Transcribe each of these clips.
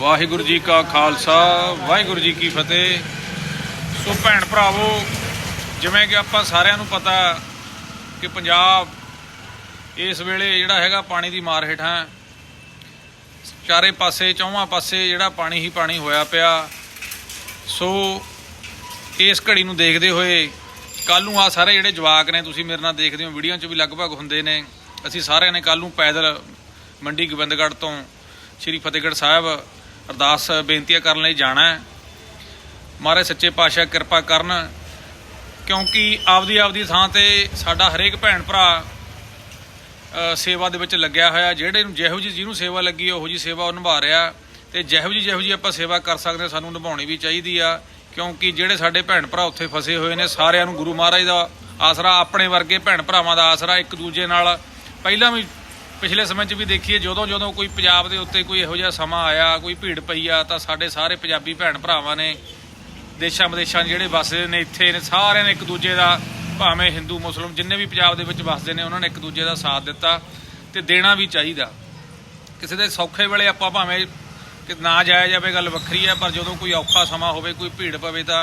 ਵਾਹਿਗੁਰੂ ਜੀ ਕਾ ਖਾਲਸਾ, ਵਾਹਿਗੁਰੂ ਜੀ ਕੀ ਫਤਿਹ। ਸੋ ਭੈਣ ਭਰਾਵੋ, ਜਿਵੇਂ ਕਿ ਆਪਾਂ ਸਾਰਿਆਂ ਨੂੰ ਪਤਾ ਕਿ ਪੰਜਾਬ ਇਸ ਵੇਲੇ ਜਿਹੜਾ ਹੈਗਾ ਪਾਣੀ ਦੀ ਮਾਰ ਹੇਠਾਂ ਚਾਰੇ ਪਾਸੇ, ਚੌਵਾਂ ਪਾਸੇ ਜਿਹੜਾ ਪਾਣੀ ਹੀ ਪਾਣੀ ਹੋਇਆ ਪਿਆ। ਸੋ ਇਸ ਘੜੀ ਨੂੰ ਦੇਖਦੇ ਹੋਏ ਕੱਲ ਨੂੰ ਆ ਸਾਰੇ ਜਿਹੜੇ ਜਵਾਕ ਨੇ, ਤੁਸੀਂ ਮੇਰੇ ਨਾਲ ਦੇਖਦੇ ਹੋ, ਵੀਡੀਓ 'ਚ ਵੀ ਲਗਭਗ ਹੁੰਦੇ ਨੇ। ਅਸੀਂ ਸਾਰਿਆਂ ਨੇ ਕੱਲ ਨੂੰ ਪੈਦਲ ਮੰਡੀ ਗੋਬਿੰਦਗੜ੍ਹ ਤੋਂ ਸ੍ਰੀ ਫਤਿਹਗੜ੍ਹ ਸਾਹਿਬ ਅਰਦਾਸ ਬੇਨਤੀਆਂ ਕਰਨ ਲਈ ਜਾਣਾ ਹੈ। ਮਹਾਰਾਜ ਸੱਚੇ ਪਾਤਸ਼ਾਹ ਕਿਰਪਾ ਕਰਨ ਕਿਉਂਕਿ ਆਪਦੀ ਆਪਦੀ ਥਾਂ ਤੇ ਸਾਡਾ ਹਰੇਕ ਭੈਣ ਭਰਾ ਸੇਵਾ ਦੇ ਵਿੱਚ ਲੱਗਿਆ ਹੋਇਆ ਜਿਹੜੇ ਨੂੰ ਜਿਹੋ ਜੀ ਜਿਹਨੂੰ ਸੇਵਾ ਲੱਗੀ ਉਹੋ ਜੀ ਸੇਵਾ ਉਹ ਨਿਭਾ ਰਿਹਾ। ਤੇ ਜਿਹੋ ਜੀ ਜਿਹੋ ਜੀ ਆਪਾਂ ਸੇਵਾ ਕਰ ਸਕਦੇ ਹਾਂ, ਸਾਨੂੰ ਨਿਭਾਉਣੀ ਵੀ ਚਾਹੀਦੀ ਆ ਕਿਉਂਕਿ ਜਿਹੜੇ ਸਾਡੇ ਭੈਣ ਭਰਾ ਉੱਥੇ ਫਸੇ ਹੋਏ ਨੇ ਸਾਰਿਆਂ ਨੂੰ ਗੁਰੂ ਮਹਾਰਾਜ ਦਾ ਆਸਰਾ ਆਪਣੇ ਵਰਗੇ ਭੈਣ ਭਰਾਵਾਂ ਦਾ ਆਸਰਾ ਇੱਕ ਦੂਜੇ ਨਾਲ ਪਹਿਲਾਂ ਵੀ ਪਿਛਲੇ ਸਮੇਂ 'ਚ ਵੀ ਦੇਖੀਏ, ਜਦੋਂ ਜਦੋਂ ਕੋਈ ਪੰਜਾਬ ਦੇ ਉੱਤੇ ਕੋਈ ਇਹੋ ਜਿਹਾ ਸਮਾਂ ਆਇਆ, ਕੋਈ ਭੀੜ ਪਈ ਆ, ਤਾਂ ਸਾਡੇ ਸਾਰੇ ਪੰਜਾਬੀ ਭੈਣ ਭਰਾਵਾਂ ਨੇ, ਦੇਸ਼ਾਂ ਵਿਦੇਸ਼ਾਂ ਜਿਹੜੇ ਵਸਦੇ ਨੇ, ਇੱਥੇ ਨੇ, ਸਾਰਿਆਂ ਨੇ ਇੱਕ ਦੂਜੇ ਦਾ, ਭਾਵੇਂ ਹਿੰਦੂ, ਮੁਸਲਮ, ਜਿੰਨੇ ਵੀ ਪੰਜਾਬ ਦੇ ਵਿੱਚ ਵਸਦੇ ਨੇ, ਉਹਨਾਂ ਨੇ ਇੱਕ ਦੂਜੇ ਦਾ ਸਾਥ ਦਿੱਤਾ ਤੇ ਦੇਣਾ ਵੀ ਚਾਹੀਦਾ। ਕਿਸੇ ਦੇ ਸੌਖੇ ਵੇਲੇ ਆਪਾਂ ਭਾਵੇਂ ਕਿ ਨਾ ਜਾਇਆ ਜਾਵੇ, ਗੱਲ ਵੱਖਰੀ ਹੈ ਪਰ ਜਦੋਂ ਕੋਈ ਔਖਾ ਸਮਾਂ ਹੋਵੇ, ਕੋਈ ਭੀੜ ਪਵੇ ਤਾਂ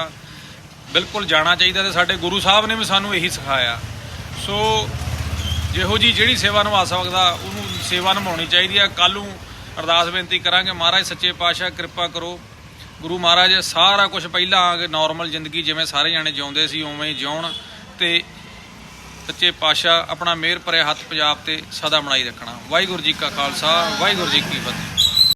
ਬਿਲਕੁਲ ਜਾਣਾ ਚਾਹੀਦਾ ਤੇ ਸਾਡੇ ਗੁਰੂ ਸਾਹਿਬ ਨੇ ਵੀ ਸਾਨੂੰ ਇਹੀ ਸਿਖਾਇਆ। ਸੋ ਜਿਹੋ ਜੀ ਜਿਹੜੀ ਸੇਵਾ ਨਿਭਾ ਸਕਦਾ, ਉਹਨੂੰ ਸੇਵਾ ਨਿਭਾਉਣੀ ਚਾਹੀਦੀ ਆ। ਕੱਲ ਨੂੰ ਅਰਦਾਸ ਬੇਨਤੀ ਕਰਾਂਗੇ, ਮਹਾਰਾਜ ਸੱਚੇ ਪਾਤਸ਼ਾਹ, ਕਿਰਪਾ ਕਰੋ। ਗੁਰੂ ਮਹਾਰਾਜ, ਸਾਰਾ ਕੁਝ ਪਹਿਲਾਂ ਆ ਕੇ ਨਾਰਮਲ ਜ਼ਿੰਦਗੀ ਜਿਵੇਂ ਸਾਰੇ ਜਾਣੇ ਜਿਉਂਦੇ ਸੀ, ਉਵੇਂ ਹੀ ਜਿਉਣ ਤੇ ਸੱਚੇ ਪਾਤਸ਼ਾਹ ਆਪਣਾ ਮਿਹਰ ਭਰਿਆ ਹੱਥ ਪੰਜਾਬ ਤੇ ਸਦਾ ਬਣਾਈ ਰੱਖਣਾ। ਵਾਹਿਗੁਰੂ ਜੀ ਕਾ ਖਾਲਸਾ, ਵਾਹਿਗੁਰੂ ਜੀ ਕੀ ਫਤਿਹ।